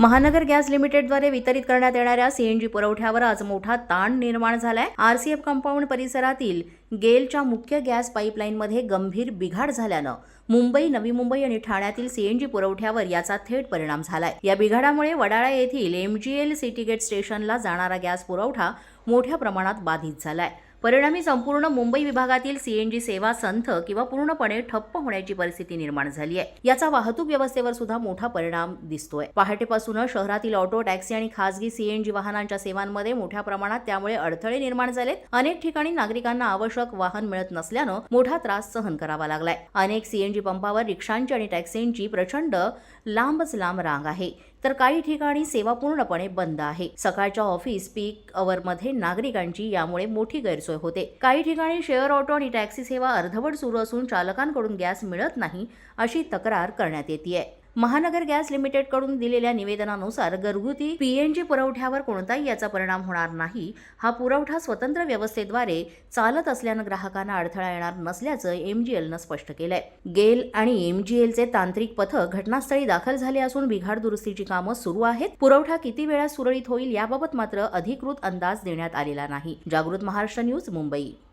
महानगर गॅस लिमिटेडद्वारे वितरित करण्यात येणाऱ्या सीएनजी पुरवठ्यावर आज मोठा ताण निर्माण झालाय. आरसीएफ कंपाऊंड परिसरातील गेलच्या मुख्य गॅस पाईपलाईनमध्ये गंभीर बिघाड झाल्यानं मुंबई नवी मुंबई आणि ठाण्यातील सीएनजी पुरवठ्यावर याचा थेट परिणाम झालाय. या बिघाडामुळे वडाळा येथील एमजीएल सिटी गेट स्टेशनला जाणारा गॅस पुरवठा मोठ्या प्रमाणात बाधित झालाय. परिणामी संपूर्ण मुंबई विभागातील सीएनजी सेवा संथ किंवा पूर्णपणे ठप्प होण्याची परिस्थिती निर्माण झाली आहे. याचा वाहतूक व्यवस्थेवर सुद्धा मोठा परिणाम दिसतोय. पहाटेपासूनच शहरातील ऑटो टॅक्सी आणि खासगी सीएनजी वाहनांच्या सेवांमध्ये मोठ्या प्रमाणात त्यामुळे अडथळे निर्माण झालेत. अनेक ठिकाणी नागरिकांना आवश्यक वाहन मिळत नसल्यानं मोठा त्रास सहन करावा लागलाय. अनेक सीएनजी पंपावर रिक्षांची आणि टॅक्सींची प्रचंड लांबच लांब रांग आहे. तर काही ठिकाणी सेवा पूर्णपणे बंद आहे. सकाळच्या ऑफिस पीक अवरमध्ये नागरिकांची यामुळे मोठी गैरसोय होते. काही ठिकाणी शेअर ऑटो आणि टॅक्सी सेवा अर्धवट सुरू असून चालकांकडून गॅस मिळत नाही अशी तक्रार करण्यात येते महानगर गॅस लिमिटेडकडून दिलेल्या निवेदनानुसार घरगुती पीएनजी पुरवठ्यावर कोणताही याचा परिणाम होणार नाही. हा पुरवठा स्वतंत्र व्यवस्थेद्वारे चालत असल्यानं ग्राहकांना अडथळा येणार नसल्याचं एमजीएलनं स्पष्ट केलंय. गेल आणि एमजीएलचे तांत्रिक पथक घटनास्थळी दाखल झाले असून बिघाड दुरुस्तीची कामं सुरू आहेत. पुरवठा किती वेळात सुरळीत होईल याबाबत मात्र अधिकृत अंदाज देण्यात आलेला नाही. जागृत महाराष्ट्र न्यूज मुंबई.